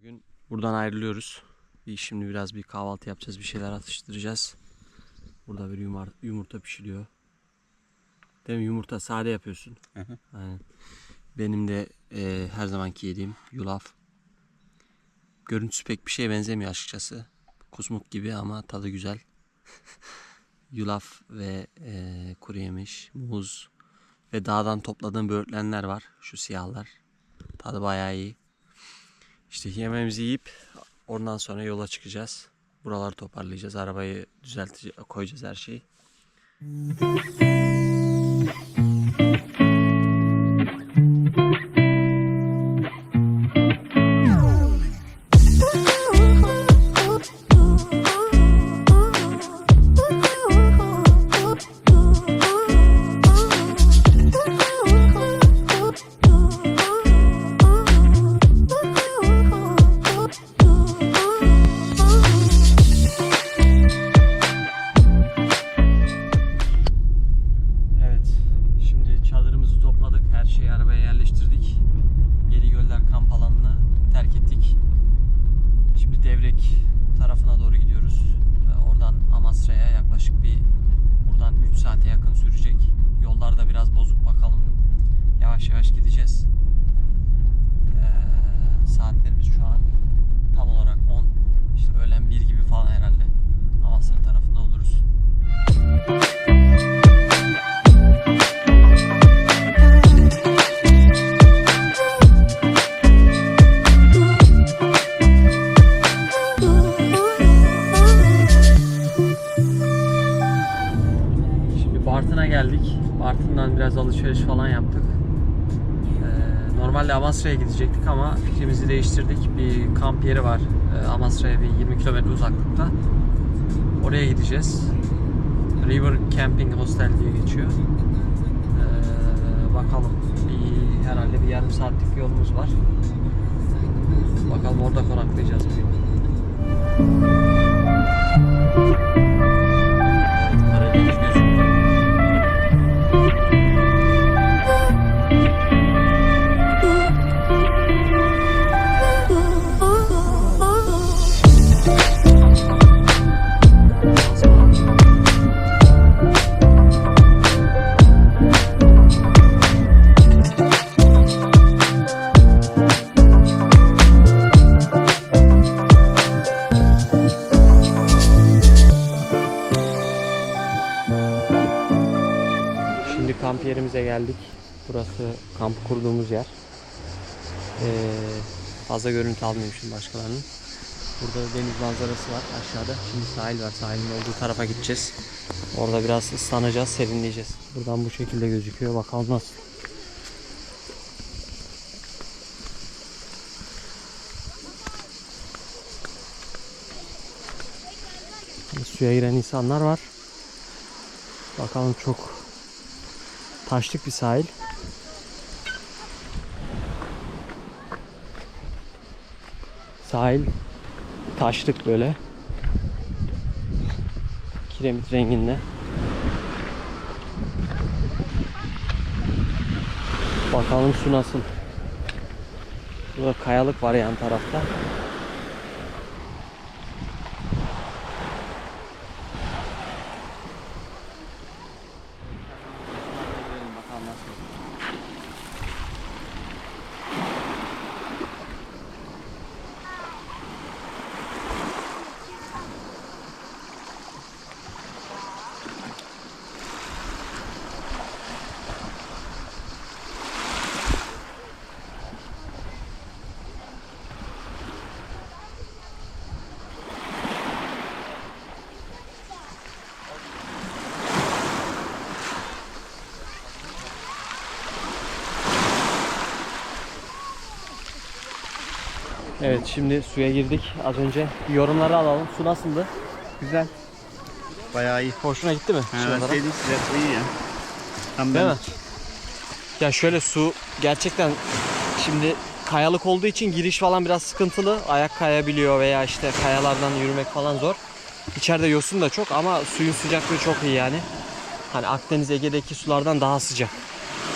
Bugün buradan ayrılıyoruz. Bir şimdi biraz bir kahvaltı yapacağız, bir şeyler atıştıracağız. Burada bir yumurta, yumurta pişiriyor. Değil mi? Yumurta sade yapıyorsun. Hı hı. Aynen. Benim de e, her zamanki yediğim yulaf. Görüntüsü pek bir şeye benzemiyor açıkçası. Kusmuk gibi ama tadı güzel. yulaf ve e, kuru yemiş, muz ve dağdan topladığım böğürtlenler var. Şu siyahlar. Tadı bayağı iyi. İşte yemeğimizi yiyip ondan sonra yola çıkacağız. Buraları toparlayacağız. Arabayı düzelteceğiz, koyacağız her şeyi. Bartın'dan biraz alışveriş falan yaptık. Ee, normalde Amasra'ya gidecektik ama fikrimizi değiştirdik. Bir kamp yeri var. Ee, Amasra'ya bir 20 kilometre uzaklıkta. Oraya gideceğiz. River Camping Hostel diye geçiyor. Ee, bakalım. Bir, herhalde bir yarım saatlik yolumuz var. Bakalım orada konaklayacağız bugün. Karadeniz kamp yerimize geldik. Burası kamp kurduğumuz yer. Ee, fazla görüntü almayayım başkalarının. Burada deniz manzarası var aşağıda. Şimdi sahil var. Sahilin olduğu tarafa gideceğiz. Orada biraz ıslanacağız, serinleyeceğiz. Buradan bu şekilde gözüküyor. Bakalım nasıl. Suya giren insanlar var. Bakalım çok taşlık bir sahil. Sahil taşlık böyle. Kiremit renginde. Bakalım su nasıl. Burada kayalık var yan tarafta. Bakalım nasıl. Evet şimdi suya girdik az önce. Yorumları alalım. Su nasıldı? Güzel. Bayağı iyi. Hoşuna gitti mi? Ha, olarak? şey değil, sıcak iyi ya. Tam Değil ben mi? Ya şöyle su gerçekten şimdi kayalık olduğu için giriş falan biraz sıkıntılı. Ayak kayabiliyor veya işte kayalardan yürümek falan zor. İçeride yosun da çok ama suyun sıcaklığı çok iyi yani. Hani Akdeniz Ege'deki sulardan daha sıcak.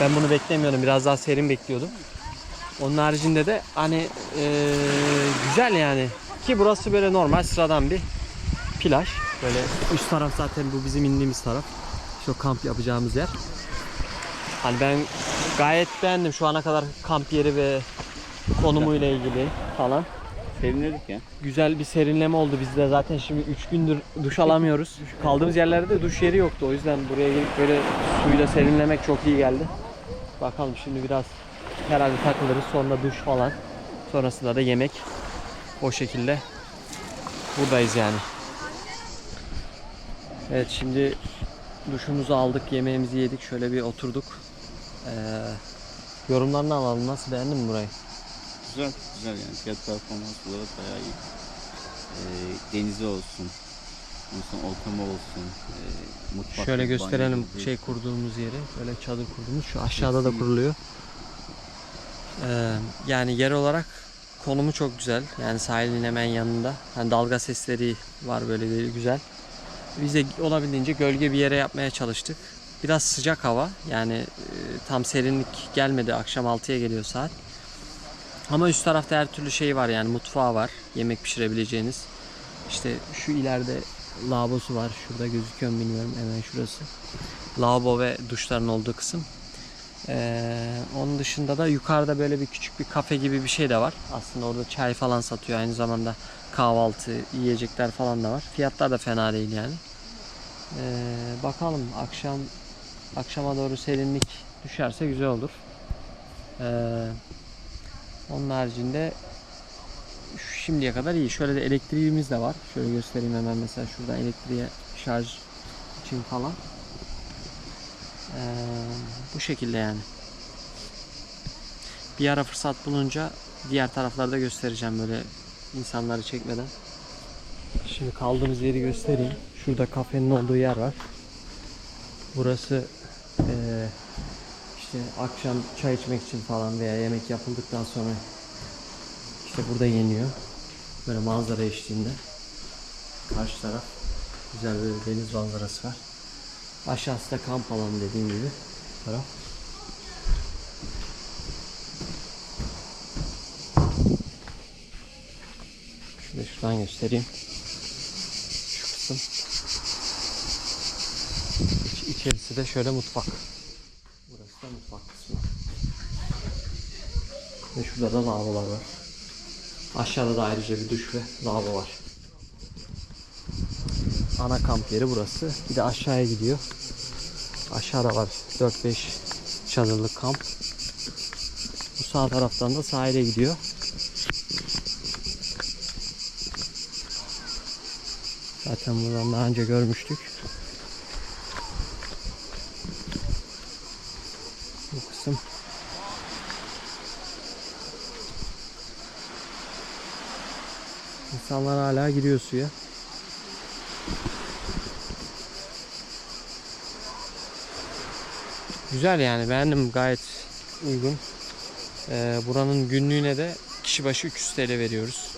Ben bunu beklemiyordum. Biraz daha serin bekliyordum. Onun haricinde de hani eee, güzel yani. Ki burası böyle normal sıradan bir plaj. Böyle üst taraf zaten bu bizim indiğimiz taraf. Şu kamp yapacağımız yer. Hani ben gayet beğendim şu ana kadar kamp yeri ve konumuyla ilgili falan. Serinledik ya. Güzel bir serinleme oldu bizde. Zaten şimdi 3 gündür duş alamıyoruz. Kaldığımız yerlerde duş yeri yoktu. O yüzden buraya gelip böyle suyla serinlemek çok iyi geldi. Bakalım şimdi biraz herhalde takılırız. Sonra duş falan. Sonrasında da yemek. O şekilde buradayız yani. Evet şimdi duşumuzu aldık, yemeğimizi yedik. Şöyle bir oturduk. Ee, yorumlarını alalım. Nasıl beğendin mi burayı? Güzel, güzel yani. Fiyat performans olarak bayağı iyi. Ee, denizi olsun. Sonra ortamı olsun. Ee, mutfak. Şöyle gösterelim şey kurduğumuz yeri. Böyle çadır kurduğumuz. Şu aşağıda da kuruluyor. Ee, yani yer olarak konumu çok güzel. Yani sahilin hemen yanında. Hani dalga sesleri var böyle bir güzel. Biz de olabildiğince gölge bir yere yapmaya çalıştık. Biraz sıcak hava. Yani e, tam serinlik gelmedi. Akşam 6'ya geliyor saat. Ama üst tarafta her türlü şey var yani mutfağı var. Yemek pişirebileceğiniz. İşte şu ileride lavabosu var. Şurada gözüküyor mu bilmiyorum. Hemen şurası. Lavabo ve duşların olduğu kısım. Ee, onun dışında da yukarıda böyle bir küçük bir kafe gibi bir şey de var. Aslında orada çay falan satıyor. Aynı zamanda kahvaltı, yiyecekler falan da var. Fiyatlar da fena değil yani. Ee, bakalım akşam akşama doğru serinlik düşerse güzel olur. Ee, onun haricinde şimdiye kadar iyi. Şöyle de elektriğimiz de var. Şöyle göstereyim hemen mesela şurada elektriğe şarj için falan. Ee, bu şekilde yani. Bir ara fırsat bulunca diğer taraflarda göstereceğim böyle insanları çekmeden. Şimdi kaldığımız yeri göstereyim. Şurada kafenin olduğu yer var. Burası eee, işte akşam çay içmek için falan veya yemek yapıldıktan sonra işte burada yeniyor. Böyle manzara eşliğinde. Karşı taraf güzel bir deniz manzarası var. Aşağısı da kamp alanı dediğim gibi taraf. Şöyle şuradan göstereyim. Şu kısım. İç- İçerisi de şöyle mutfak. Burası da mutfak kısmı. Ve şurada da lavabolar var. Aşağıda da ayrıca bir duş ve lavabo var. Ana kamp yeri burası. Bir de aşağıya gidiyor. Aşağıda var 4-5 çadırlık kamp. Bu sağ taraftan da sahile gidiyor. Zaten buradan daha önce görmüştük. Bu kısım İnsanlar hala giriyor suya. Güzel yani beğendim gayet uygun. Ee, buranın günlüğüne de kişi başı 300 TL veriyoruz.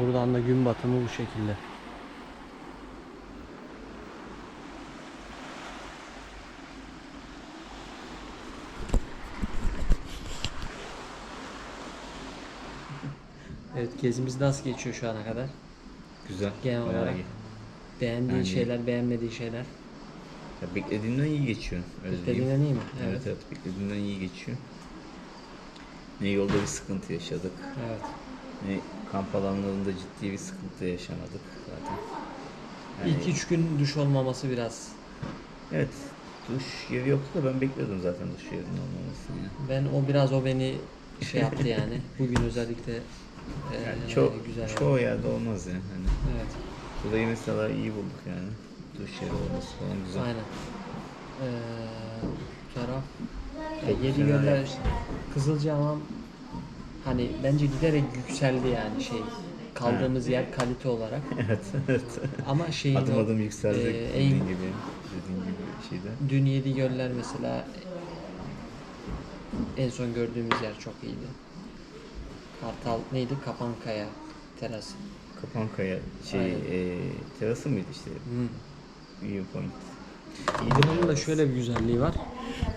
Buradan da gün batımı bu şekilde. Evet gezimiz nasıl geçiyor şu ana kadar? Güzel. Genel olarak. iyi. Beğendiğin Yani- şeyler, beğenmediğin şeyler. Ya beklediğimden iyi geçiyor. Öyle. Beklediğinden iyi mi? Evet evet beklediğimden iyi geçiyor. Ne yolda bir sıkıntı yaşadık. Evet. Ne kamp alanlarında ciddi bir sıkıntı yaşamadık zaten. Yani, İlk üç gün duş olmaması biraz. Evet. Duş yeri yoktu da ben bekliyordum zaten duş yerinin olmamasını. Ben o biraz o beni şey yaptı yani. Bugün özellikle e, Yani ço güzel. çoğu yerde olmaz yani. Hani Evet. burayı mesela iyi bulduk yani. Duş yeri olması falan güzel. Aynen. Ee, taraf ya Çok yedi güzel göller yapmışlar. Kızılcahamam hani bence giderek yükseldi yani şey kaldığımız yer kalite olarak evet, evet. ama şeyin adım o, adım yükselecek e, dediğin en- gibi. Dediğin gibi şeyde. dün yedi göller mesela en son gördüğümüz yer çok iyiydi. Kartal neydi? Kapankaya terası. Kapankaya şey Aynen. e, terası mıydı işte? Hmm. Viewpoint. Buranın da şöyle bir güzelliği var.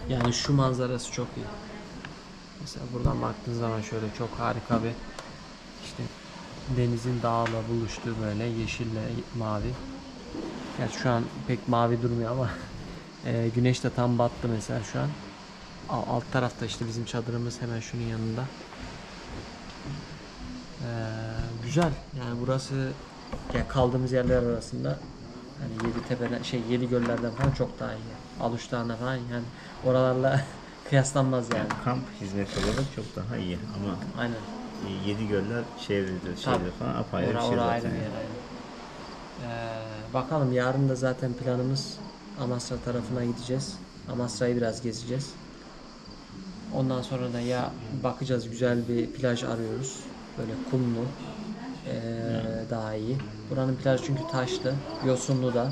Yani şu manzarası çok iyi. Mesela buradan baktığın zaman şöyle çok harika bir işte denizin dağla buluştuğu böyle yeşille mavi. Gerçi şu an pek mavi durmuyor ama e, güneş de tam battı mesela şu an. Al- Alt tarafta işte bizim çadırımız hemen şunun yanında. Ee, güzel. Yani burası ya kaldığımız yerler arasında hani yedi tepeler şey yedi göllerden falan çok daha iyi. Aluş Dağı'na falan yani oralarla kıyaslanmaz yani. Kamp hizmeti olarak çok daha iyi ama Aynen. e, yedi göller şeyler Tabii. falan apayrı bir Ora, şey ora zaten. ayrı bir yer aynen. Ee, bakalım yarın da zaten planımız Amasra tarafına gideceğiz. Amasra'yı biraz gezeceğiz. Ondan sonra da ya bakacağız güzel bir plaj arıyoruz. Böyle kumlu. Ee, daha iyi. Buranın plajı çünkü taşlı. Yosunlu da.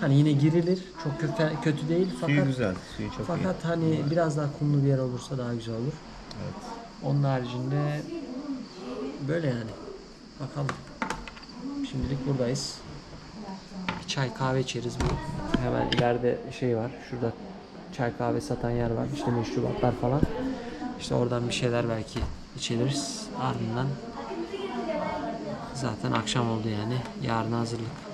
Hani yine girilir. Çok kötü, kötü değil Suyu fakat güzel, suyu çok iyi. fakat hani biraz daha kumlu bir yer olursa daha güzel olur. Evet. Onun haricinde böyle yani. Bakalım. Şimdilik buradayız. Bir çay kahve içeriz. Bu hemen ileride şey var. Şurada çay kahve satan yer var. İşte meşrubatlar falan. İşte oradan bir şeyler belki içeriz. Ardından zaten akşam oldu yani. Yarın hazırlık.